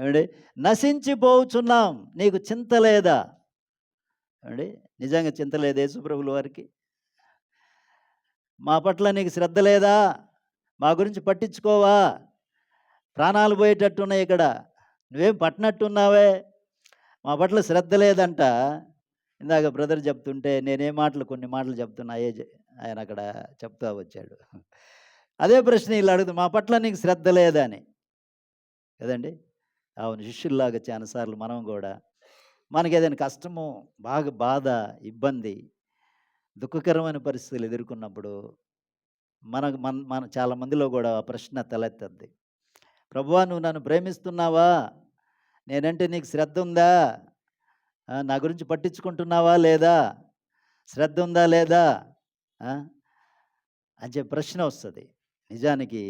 ఏమండి? నశించిపోచున్నాం. నీకు చింత లేదా? ఏమండి? నిజంగా చింత లేదు యేసుప్రభుల వారికి? మా పట్ల నీకు శ్రద్ధ లేదా? మా గురించి పట్టించుకోవా? ప్రాణాలు పోయేటట్టున్నాయి ఇక్కడ. నువ్వేం పట్టినట్టున్నావే? మా పట్ల శ్రద్ధ లేదంట. ఇందాక బ్రదర్ చెప్తుంటే నేనే మాటలు కొన్ని మాటలు చెప్తున్నా. ఆయన అక్కడ చెప్తా వచ్చాడు. అదే ప్రశ్న వీళ్ళు అడుగుతుంది మా పట్ల నీకు శ్రద్ధ లేదా అని. కదండి? అవును. శిష్యుల్లాగా చాలాసార్లు మనం కూడా మనకి ఏదైనా కష్టము బాగా బాధ ఇబ్బంది దుఃఖకరమైన పరిస్థితులు ఎదుర్కొన్నప్పుడు మన మన మన చాలా మందిలో కూడా ఆ ప్రశ్న తలెత్తద్ది. ప్రభువా నువ్వు నన్ను ప్రేమిస్తున్నావా? నేనంటే నీకు శ్రద్ధ ఉందా నా గురించి పట్టించుకుంటున్నావా లేదా? శ్రద్ధ ఉందా లేదా అని చెప్పి ప్రశ్న వస్తుంది. నిజానికి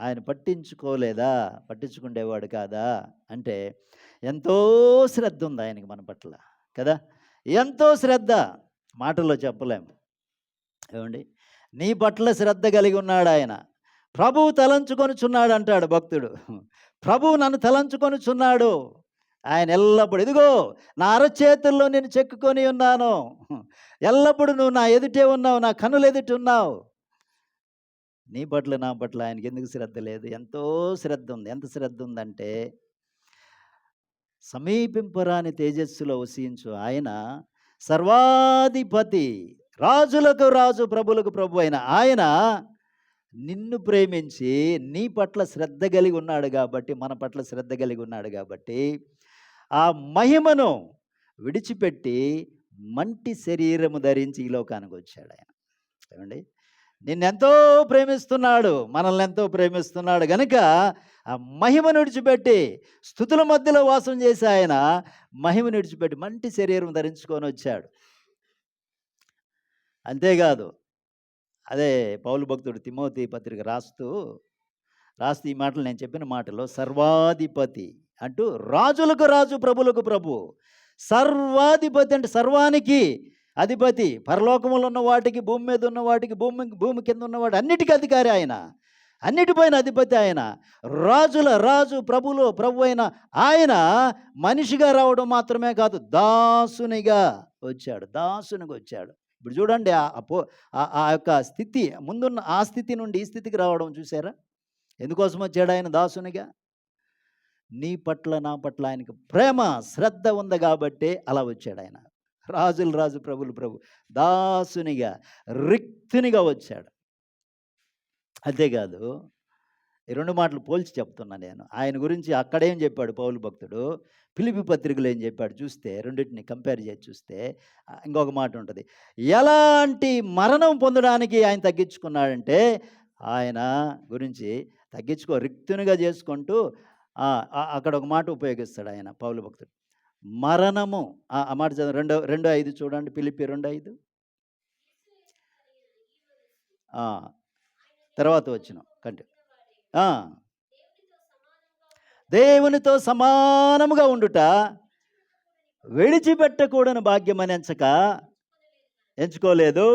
ఆయన పట్టించుకోలేదా? పట్టించుకునేవాడు కాదా? అంటే ఎంతో శ్రద్ధ ఉంది ఆయనకి మన పట్ల కదా? ఎంతో శ్రద్ధ మాటల్లో చెప్పలేము ఏమండి? నీ పట్ల శ్రద్ధ కలిగి ఉన్నాడు ఆయన. ప్రభువు తలంచుకొనుచున్నాడు అంటాడు భక్తుడు. ప్రభువు నన్ను తలంచుకొనుచున్నాడు. ఆయన ఎల్లప్పుడు ఇదిగో నా అరచేతుల్లో నేను చెక్కుకొని ఉన్నాను. ఎల్లప్పుడు నువ్వు నా ఎదుటే ఉన్నావు నా కనులు ఎదుటి ఉన్నావు. నీ పట్ల నా పట్ల ఆయనకి ఎందుకు శ్రద్ధ లేదు? ఎంతో శ్రద్ధ ఉంది ఎంత శ్రద్ధ ఉందంటే సమీపింపరాని తేజస్సులో వసించు ఆయన సర్వాధిపతి రాజులకు రాజు ప్రభులకు ప్రభు అయిన ఆయన నిన్ను ప్రేమించి నీ పట్ల శ్రద్ధ కలిగి ఉన్నాడు కాబట్టి మన పట్ల శ్రద్ధ కలిగి ఉన్నాడు కాబట్టి ఆ మహిమను విడిచిపెట్టి మంటి శరీరము ధరించి ఈ లోకానికి వచ్చాడు ఆయన. ఏమండి? నిన్నెంతో ప్రేమిస్తున్నాడు మనల్ని ఎంతో ప్రేమిస్తున్నాడు గనుక ఆ మహిమను విడిచిపెట్టి స్థుతుల మధ్యలో వాసం చేసి ఆయన మహిమను విడిచిపెట్టి మంటి శరీరం ధరించుకొని వచ్చాడు. అంతేకాదు అదే పౌలు భక్తుడు తిమోతి పత్రిక రాస్తూ రాస్తూ ఈ మాటలు నేను చెప్పిన మాటలో సర్వాధిపతి అంటూ రాజులకు రాజు ప్రభులకు ప్రభు. సర్వాధిపతి అంటే సర్వానికి అధిపతి పరలోకములు ఉన్న వాటికి భూమి మీద ఉన్న వాటికి భూమి భూమి కింద ఉన్నవాడు అన్నిటికీ అధికారి ఆయన. అన్నిటిపైన అధిపతి ఆయన. రాజుల రాజు ప్రభులో ప్రభు అయిన ఆయన మనిషిగా రావడం మాత్రమే కాదు దాసునిగా వచ్చాడు దాసునిగా వచ్చాడు. ఇప్పుడు చూడండి ఆ అపో ఆ- ఆ యొక్క స్థితి ముందున్న ఆ స్థితి నుండి ఈ స్థితికి రావడం చూసారా ఎందుకోసం వచ్చాడు ఆయన దాసునిగా? నీ పట్ల నా పట్ల ఆయనకు ప్రేమ శ్రద్ధ ఉంది కాబట్టి అలా వచ్చాడు ఆయన. రాజులు రాజు ప్రభులు ప్రభు దాసునిగా రిక్తునిగా వచ్చాడు. అంతేకాదు ఈ రెండు మాటలు పోల్చి చెప్తున్నా నేను. ఆయన గురించి అక్కడేం చెప్పాడు పౌలు భక్తుడు? పిలిపి పత్రికలు ఏం చెప్పాడు చూస్తే రెండింటిని కంపేర్ చేసి చూస్తే ఇంకొక మాట ఉంటుంది. ఎలాంటి మరణం పొందడానికి ఆయన తగ్గించుకున్నాడంటే ఆయన గురించి తగ్గించుకో రిక్తునిగా చేసుకుంటూ అక్కడ ఒక మాట ఉపయోగిస్తాడు ఆయన పౌలు భక్తుడు. మరణము. ఆ మాట చదువు రెండో రెండో ఐదు చూడండి. పిలిపి రెండు ఐదు. తర్వాత వచ్చిన కంటి దేవునితో సమానముగా ఉండుట విడిచిపెట్టకూడని భాగ్యమని ఎంచక ఎంచుకోలేదు.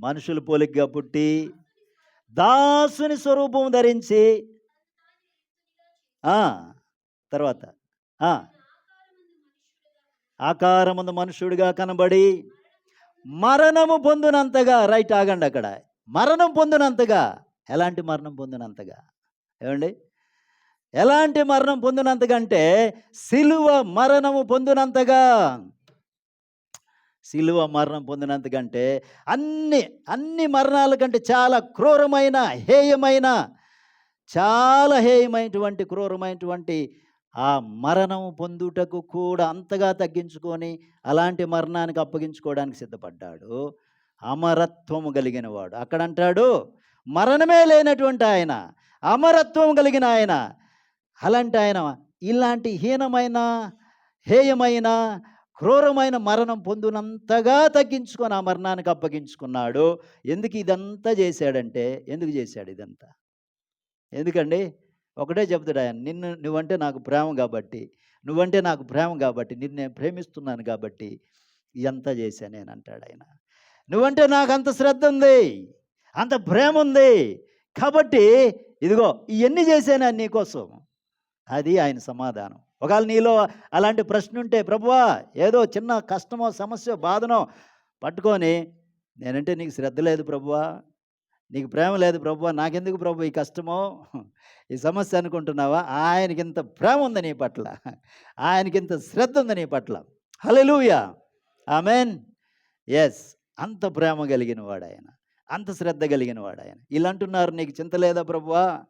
మనుషులు పోలికగా పుట్టి దాసుని స్వరూపం ధరించి తర్వాత ఆకారముందు మనుషుడిగా కనబడి మరణము పొందినంతగా రైట్ ఆగండి అక్కడ. మరణం పొందినంతగా. ఎలాంటి మరణం పొందినంతగా? ఏమండి? ఎలాంటి మరణం పొందినంతగా అంటే సిలువ మరణము పొందినంతగా. సిలువ మరణం పొందినంతగా అంటే అన్ని అన్ని మరణాల కంటే చాలా క్రూరమైన హేయమైన చాలా హేయమైనటువంటి క్రూరమైనటువంటి ఆ మరణం పొందుటకు కూడా అంతగా తగ్గించుకొని అలాంటి మరణానికి అప్పగించుకోవడానికి సిద్ధపడ్డాడు. అమరత్వము కలిగిన వాడు అక్కడ అంటాడు మరణమే లేనటువంటి ఆయన అమరత్వం కలిగిన ఆయన. అలాంటి ఆయన ఇలాంటి హీనమైన హేయమైన క్రూరమైన మరణం పొందునంతగా తగ్గించుకొని ఆ మరణానికి అప్పగించుకున్నాడు. ఎందుకు ఇదంతా చేశాడంటే ఎందుకు చేశాడు ఇదంతా? ఎందుకండి? ఒకటే చెప్తాడు ఆయన నిన్ను నువ్వంటే నాకు ప్రేమ కాబట్టి నువ్వంటే నాకు ప్రేమ కాబట్టి నిన్ను నేను ప్రేమిస్తున్నాను కాబట్టి ఎంత చేశాను నేను అంటాడు ఆయన. నువ్వంటే నాకు అంత శ్రద్ధ ఉంది అంత ప్రేమ ఉంది కాబట్టి ఇదిగో ఇవన్నీ చేశాను నీకోసం అది ఆయన సమాధానం. ఒకవేళ నీలో అలాంటి ప్రశ్న ఉంటే ప్రభువా ఏదో చిన్న కష్టమో సమస్య బాధనో పట్టుకొని నేనంటే నీకు శ్రద్ధ లేదు ప్రభువా నీకు ప్రేమ లేదు ప్రభు నాకెందుకు ప్రభు ఈ కష్టమో? ఈ సమస్య అనుకుంటున్నావా? ఆయనకింత ప్రేమ ఉంది నీ పట్ల. ఆయనకింత శ్రద్ధ ఉంది నీ పట్ల. Hallelujah amen. ఎస్ అంత ప్రేమ కలిగిన వాడు ఆయన అంత శ్రద్ధ కలిగిన వాడు ఆయన ఇలా అంటున్నారు నీకు చింత లేదా ప్రభువా?